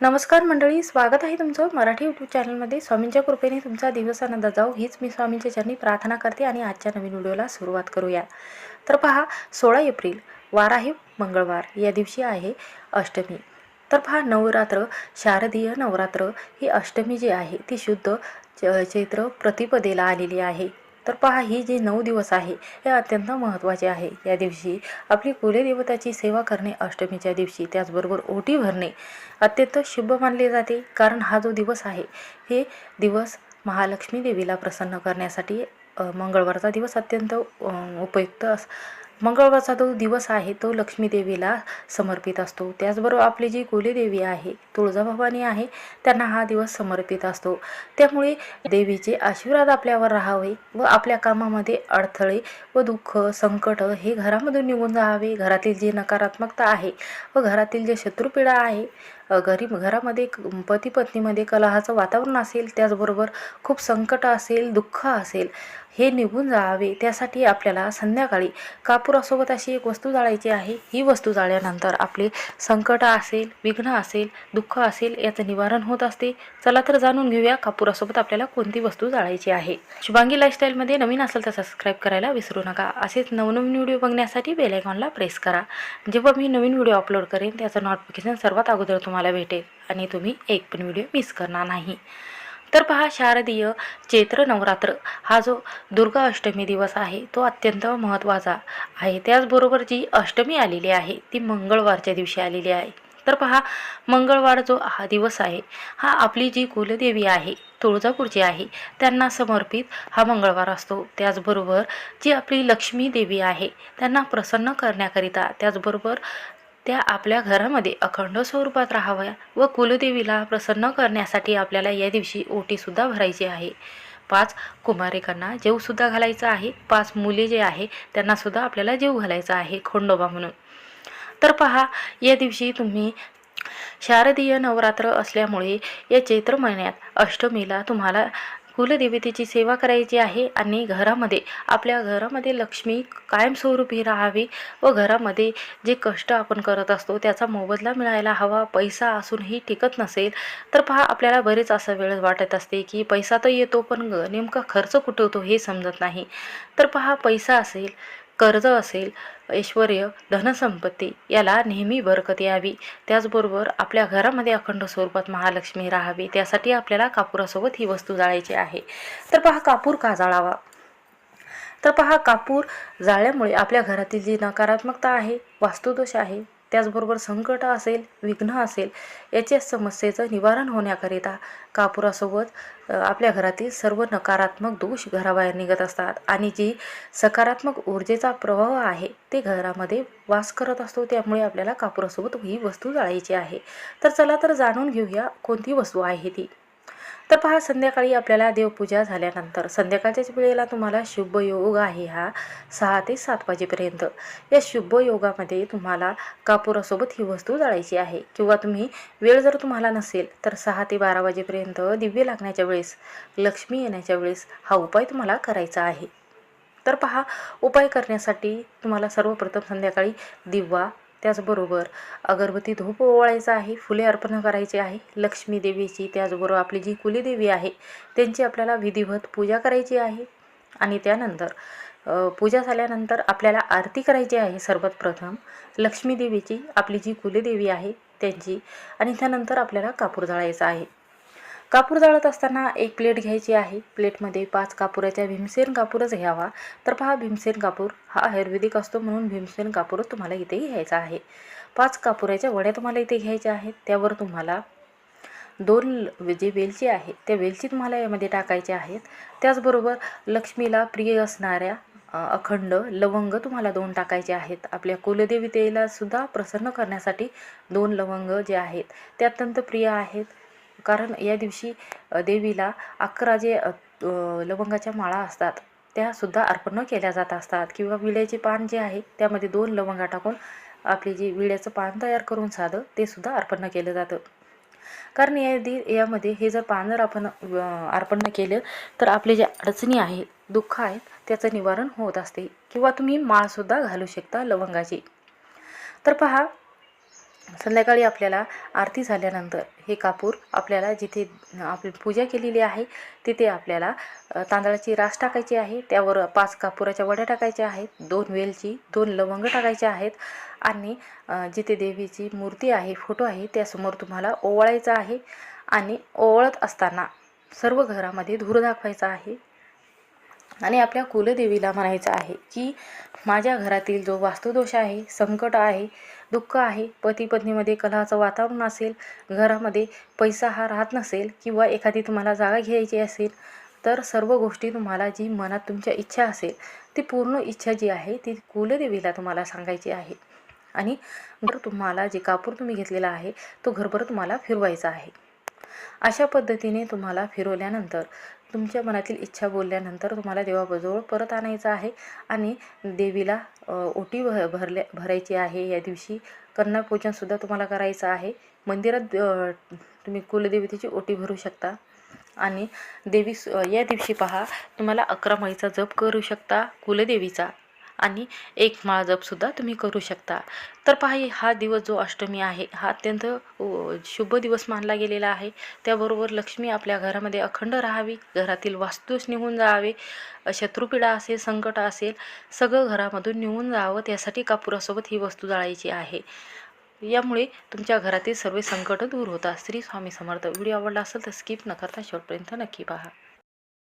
नमस्कार मंडळी स्वागत आहे तुमचं मराठी यूट्यूब चॅनलमध्ये स्वामींच्या कृपेने तुमचा दिवस आनंद जाऊ हीच मी स्वामींच्या चरणी प्रार्थना करते आणि आजच्या नवीन व्हिडिओला सुरुवात करूया. तर पहा सोळा एप्रिल वार आहे मंगळवार. या दिवशी आहे अष्टमी. तर पहा नवरात्र शारदीय नवरात्र ही अष्टमी जी आहे ती शुद्ध च चैत्र प्रतिपदेला आलेली आहे. तर पहा ही जे नऊ दिवस आहे हे अत्यंत महत्त्वाचे आहे. या दिवशी आपली कुलदेवताची सेवा करणे अष्टमीच्या दिवशी त्याचबरोबर ओटी भरणे अत्यंत शुभ मानले जाते. कारण हा जो दिवस आहे हे दिवस महालक्ष्मी देवीला प्रसन्न करण्यासाठी मंगळवारचा दिवस अत्यंत उपयुक्त अस मंगळवारचा जो दिवस आहे तो लक्ष्मीदेवीला समर्पित असतो. त्याचबरोबर आपली जी कुलदेवी आहे तुळजाभवानी आहे त्यांना हा दिवस समर्पित असतो. त्यामुळे देवीचे आशीर्वाद आपल्यावर राहावे व आपल्या कामामध्ये अडथळे व दुःख संकट हे घरामधून निघून जावे. घरातील जी नकारात्मकता आहे व घरातील जे शत्रुपीडा आहे घरी घरामध्ये पती पत्नीमध्ये कलहाचं वातावरण असेल त्याचबरोबर खूप संकट असेल दुःख असेल हे निघून जावे. त्यासाठी आपल्याला संध्याकाळी कर्पूरासोबत अशी एक वस्तू जाळायची आहे. ही वस्तू जाळल्यानंतर आपले संकट असेल विघ्न असेल दुःख असेल याचं निवारण होत असते. चला तर जाणून घेऊया कापुरासोबत आपल्याला कोणती वस्तू जाळायची आहे. शुभांगी लाईफस्टाईलमध्ये नवीन असेल तर सबस्क्राईब करायला विसरू नका. असेच नवनवीन व्हिडिओ बघण्यासाठी बेलायकॉनला प्रेस करा. जेव्हा मी नवीन व्हिडिओ अपलोड करेन त्याचं नोटिफिकेशन सर्वात अगोदर तुम्हाला भेटेल. आणि तुम्ही एक पण व्हिडिओ मिस करणार नाही. तर पहा शारदीय चैत्र नवरात्र हा जो दुर्गा अष्टमी दिवस आहे तो अत्यंत महत्त्वाचा आहे. त्याचबरोबर जी अष्टमी आलेली आहे ती मंगळवारच्या दिवशी आलेली आहे. तर पहा मंगळवार जो हा दिवस आहे हा आपली जी कुलदेवी आहे तुळजापूरची आहे त्यांना समर्पित हा मंगळवार असतो. त्याचबरोबर जी आपली लक्ष्मी देवी आहे त्यांना प्रसन्न करण्याकरिता त्याचबरोबर त्या आपल्या घरामध्ये अखंड स्वरूपात राहाव्या व कुलदेवीला प्रसन्न करण्यासाठी आपल्याला या दिवशी ओटीसुद्धा भरायची आहे. पाच कुमारिकांना जेवसुद्धा घालायचा आहे पाच मुले जे आहे त्यांनासुद्धा आपल्याला जेव घालायचा आहे खंडोबा म्हणून. तर पहा या दिवशी तुम्ही शारदीय नवरात्र असल्यामुळे या चैत्र महिन्यात अष्टमीला तुम्हाला कुलदेवतेची सेवा करायची आहे आणि घरामध्ये आपल्या घरामध्ये लक्ष्मी कायमस्वरूपी राहावी व घरामध्ये जे कष्ट आपण करत असतो त्याचा मोबदला मिळायला हवा. पैसा असूनही टिकत नसेल तर पहा आपल्याला बरेच असं वेळ वाटत असते की पैसा तर येतो पण नेमका खर्च कुठं होतो हे समजत नाही. तर पहा पैसा असेल कर्ज असेल ऐश्वर धनसंपत्ती याला नेहमी बरकत यावी. त्याचबरोबर आपल्या घरामध्ये अखंड स्वरूपात महालक्ष्मी राहावी. त्यासाठी आपल्याला कापुरासोबत ही वस्तू जाळायची आहे. तर पहा कापूर का जाळावा? तर पहा कापूर जाळल्यामुळे आपल्या घरातील जी नकारात्मकता आहे वास्तुदोष आहे त्याचबरोबर संकट असेल विघ्न असेल याच्या समस्येचं निवारण होण्याकरिता कापुरासोबत आपल्या घरातील सर्व नकारात्मक दोष घराबाहेर निघत असतात. आणि जी सकारात्मक ऊर्जेचा प्रवाह आहे ते घरामध्ये वास करत असतो. त्यामुळे आपल्याला कापुरासोबत ही वस्तू जाळायची आहे. तर चला तर जाणून घेऊया कोणती वस्तू आहे ती? तर पहा संध्याकाळी आपल्याला देवपूजा झाल्यानंतर संध्याकाळच्याच वेळेला तुम्हाला शुभ योग आहे हा सहा ते सात वाजेपर्यंत. या शुभ योगामध्ये तुम्हाला कापुरासोबत ही वस्तू जाळायची आहे. किंवा तुम्ही वेळ जर तुम्हाला नसेल तर सहा ते बारा वाजेपर्यंत दिव्य लागण्याच्या वेळेस लक्ष्मी येण्याच्या वेळेस हा उपाय तुम्हाला करायचा आहे. तर पहा उपाय करण्यासाठी तुम्हाला सर्वप्रथम संध्याकाळी दिवा त्याचबरोबर अगरबत्ती धूप ओवाळायचा आहे फुले अर्पण करायची आहे लक्ष्मी देवीची त्याचबरोबर आपली जी कुलीदेवी आहे त्यांची आपल्याला विधिवत पूजा करायची आहे. आणि त्यानंतर पूजा झाल्यानंतर आपल्याला आरती करायची आहे सर्वात प्रथम. लक्ष्मीदेवीची आपली जी कुलदेवी आहे त्यांची. आणि त्यानंतर आपल्याला कापूर जाळायचा आहे. कापूर जाळत असताना एक प्लेट घ्यायची आहे. प्लेटमध्ये पाच कापुराच्या भीमसेन कापूरच घ्यावा. तर पहा भीमसेन कापूर हा आयुर्वेदिक असतो म्हणून भीमसेन कापूरच तुम्हाला इथे घ्यायचा आहे. पाच कापुराच्या वड्या तुम्हाला इथे घ्यायच्या आहेत. त्यावर तुम्हाला दोन ल- जे वेलची आहे त्या वेलची तुम्हाला यामध्ये टाकायच्या आहेत. त्याचबरोबर लक्ष्मीला प्रिय असणाऱ्या अखंड लवंग तुम्हाला दोन टाकायचे आहेत. आपल्या कुलदेवतेला सुद्धा प्रसन्न करण्यासाठी दोन लवंग जे आहेत ते अत्यंत प्रिय आहेत. कारण या दिवशी देवीला अकरा जे लवंगाच्या माळा असतात त्यासुद्धा अर्पण केल्या जात असतात. किंवा विड्याचे पान जे आहे त्यामध्ये दोन लवंगा टाकून आपले जे विड्याचं पान तयार करून साधं ते सुद्धा अर्पण केलं जातं. कारण या दि यामध्ये हे जर पान जर आपण अर्पण केलं तर आपले जे अडचणी आहेत दुःख आहेत त्याचं निवारण होत असते. किंवा तुम्ही माळसुद्धा घालू शकता लवंगाची. तर पहा संध्याकाळी आपल्याला आरती झाल्यानंतर हे कापूर आपल्याला जिथे आपली पूजा केलेली आहे तिथे आपल्याला तांदळाची रास टाकायची आहे. त्यावर पाच कापुराच्या वड्या टाकायच्या आहेत. दोन वेलची दोन लवंग टाकायचे आहेत. आणि जिथे देवीची मूर्ती आहे फोटो आहे त्यासमोर तुम्हाला ओवाळायचं आहे. आणि ओवळत असताना सर्व घरामध्ये धूर दाखवायचा आहे. आणि आपल्या कुलदेवीला म्हणायचं आहे की माझ्या घरातील जो वास्तुदोष आहे संकट आहे दुःख आहे. पती पत्नीमध्ये कलहाचं वातावरण असेल घरामध्ये पैसा हा राहत नसेल किंवा एखादी तुम्हाला जागा घ्यायची असेल तर सर्व गोष्टी तुम्हाला जी मनात तुमच्या इच्छा असेल ती पूर्ण इच्छा जी आहे ती कुलदेवीला तुम्हाला सांगायची आहे. आणि जर तुम्हाला जे कापूर तुम्ही घेतलेला आहे तो घरभर तुम्हाला फिरवायचा आहे. अशा पद्धतीने तुम्हाला फिरवल्यानंतर तुमच्या मनातील इच्छा बोलल्यानंतर तुम्हाला देवाजवळ परत आणायचं आहे आणि देवीला ओटी भ भरल्या भरायची आहे. या दिवशी कन्यापूजनसुद्धा तुम्हाला करायचं आहे. मंदिरात तुम्ही कुलदेवतेची ओटी भरू शकता आणि देवी या दिवशी पहा तुम्हाला अकरा माईचा जप करू शकता कुलदेवीचा. आणि एक माळ जपसुद्धा तुम्ही करू शकता. तर पहा हा दिवस जो अष्टमी आहे हा अत्यंत शुभ दिवस मानला गेलेला आहे. त्याबरोबर लक्ष्मी आपल्या घरामध्ये अखंड राहावी घरातील वास्तूस निघून जावे शत्रुपीडा असेल संकट असेल सगळं घरामधून निघून जावं त्यासाठी कापुरासोबत ही वस्तू जाळायची आहे. यामुळे तुमच्या घरातील सर्व संकट दूर होतात. श्री स्वामी समर्थ. व्हिडिओ आवडला असेल तर स्किप न करता शेवटपर्यंत नक्की पहा.